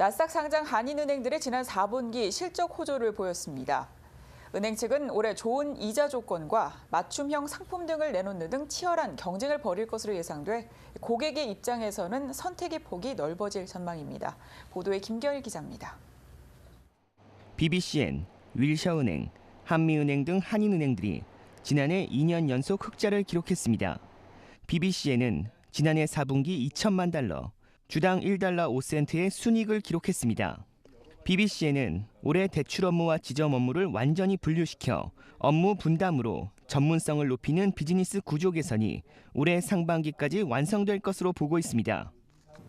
나스닥 상장 한인은행들의 지난 4분기 실적 호조를 보였습니다. 은행 측은 올해 좋은 이자 조건과 맞춤형 상품 등을 내놓는 등 치열한 경쟁을 벌일 것으로 예상돼 고객의 입장에서는 선택의 폭이 넓어질 전망입니다. 보도에 김결 기자입니다. BBCN, 윌셔은행, 한미은행 등 한인은행들이 지난해 2년 연속 흑자를 기록했습니다. BBCN은 지난해 4분기 2천만 달러, 주당 1달러 5센트의 순이익을 기록했습니다. BBCN은 올해 대출 업무와 지점 업무를 완전히 분류시켜 업무 분담으로 전문성을 높이는 비즈니스 구조 개선이 올해 상반기까지 완성될 것으로 보고 있습니다.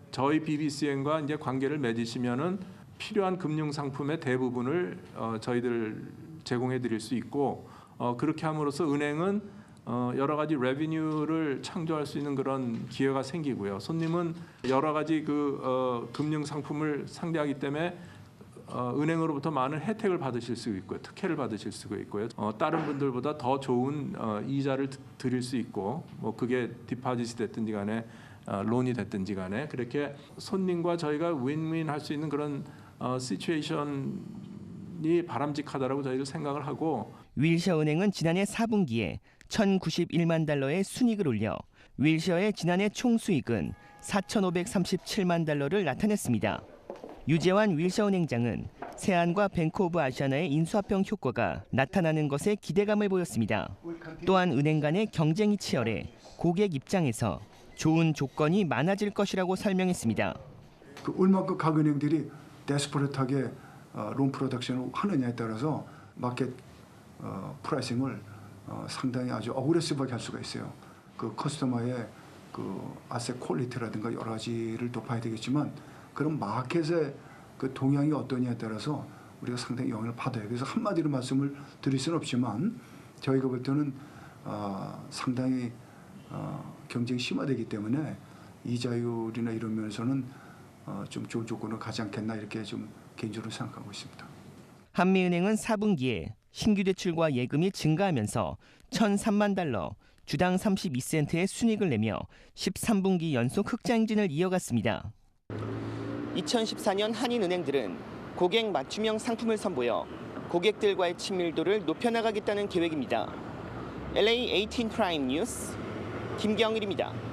저희 BBCN과 이제 관계를 맺으시면은 필요한 금융 상품의 대부분을 어, 저희들 제공해 드릴 수 있고 어, 그렇게 함으로써 은행은 어, 여러 가지 레비뉴를 창조할 수 있는 그런 기회가 생기고요. 손님은 여러 가지 그 어, 금융 상품을 상대하기 때문에 어, 은행으로부터 많은 혜택을 받으실 수 있고요, 특혜를 받으실 수가 있고요. 어, 다른 분들보다 더 좋은 어, 이자를 드- 드릴 수 있고, 뭐 그게 디파짓이 됐든지 간에 어, 론이 됐든지 간에 그렇게 손님과 저희가 윈윈 할 수 있는 그런 어, 시츄에이션이 바람직하다라고 저희도 생각을 하고 윌셔 은행은 지난해 4분기에 1,091만 달러의 순이익을 올려 윌셔의 지난해 총 수익은 4,537만 달러를 나타냈습니다. 유재환 윌셔 은행장은 세안과 뱅크 오브 아시아나의 인수합병 효과가 나타나는 것에 기대감을 보였습니다. 또한 은행 간의 경쟁이 치열해 고객 입장에서 좋은 조건이 많아질 것이라고 설명했습니다. 그 얼마큼 각 은행들이 데스퍼레트하게 어, 론 프로덕션을 하느냐에 따라서 마켓 어, 프라이싱을 어, 상당히 아주 어그레시브하게 할 수가 있어요. 그 커스터머의 그 아세 퀄리티라든가 여러 가지를 높아야 되겠지만 그런 마켓의 그 동향이 어떠냐에 따라서 우리가 상당히 영향을 받아요. 그래서 한마디로 말씀을 드릴 수는 없지만 저희가 볼 때는 어, 상당히 어, 경쟁이 심화되기 때문에 이자율이나 이런 면에서는 어, 좀 좋은 조건을 가지 않겠나 이렇게 좀 개인적으로 생각하고 있습니다. 한미은행은 4분기에 신규 대출과 예금이 증가하면서 1,003만 달러, 주당 32센트의 순이익을 내며 13분기 연속 흑자 행진을 이어갔습니다. 2014년 한인은행들은 고객 맞춤형 상품을 선보여 고객들과의 친밀도를 높여나가겠다는 계획입니다. LA 18 프라임 뉴스 김경일입니다.